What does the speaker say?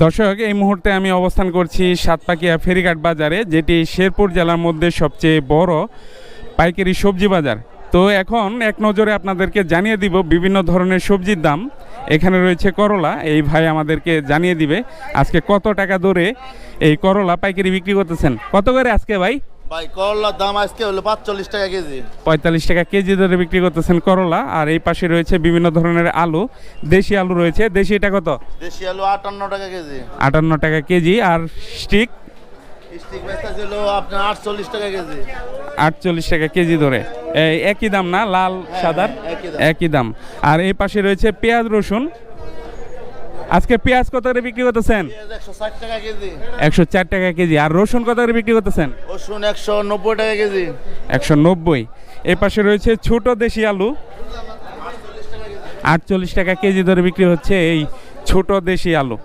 দর্শক, এই মুহূর্তে আমি অবস্থান করছি সাতপাকিয়া ফেরিঘাট বাজারে, যেটি শেরপুর জেলার মধ্যে সবচেয়ে বড় পাইকারি সবজি বাজার। তো এখন এক নজরে আপনাদেরকে জানিয়ে দিব বিভিন্ন ধরনের সবজির দাম। এখানে রয়েছে করলা, এই ভাই আমাদেরকে জানিয়ে দিবে আজকে কত টাকা দরে এই করলা পাইকারি বিক্রি করতেছেন। কত করে আজকে ভাই? ভাই করলার দাম আজকে হলো পাঁচচল্লিশ টাকা কেজি। পঁয়তাল্লিশ টাকা কেজি দরে বিক্রি করতেছেন করলা আর এই পাশে রয়েছে বিভিন্ন ধরনের আলু দেশি আলু রয়েছে। দেশি এটা কত? দেশি আলু আটান্ন টাকা কেজি। আটান্ন টাকা কেজি আর স্টিক? স্টিক ছিল আপনার আটচল্লিশ টাকা কেজি। আটচল্লিশ টাকা কেজি ধরে। এই একই দাম না লাল সাদার? হ্যাঁ, একই দাম। একই দাম। আর এই পাশে রয়েছে পেঁয়াজ রসুন। আজকে পেঁয়াজ কত করে বিক্রি করতেছেন? একশো চার টাকা কেজি। আর রসুন কত করে বিক্রি করতেছেন? রসুন একশো নব্বই টাকা কেজি। একশো নব্বই। এ পাশে রয়েছে ছোট দেশি আলু। আটচল্লিশ টাকা কেজি ধরে বিক্রি হচ্ছে এই ছোট দেশি আলু।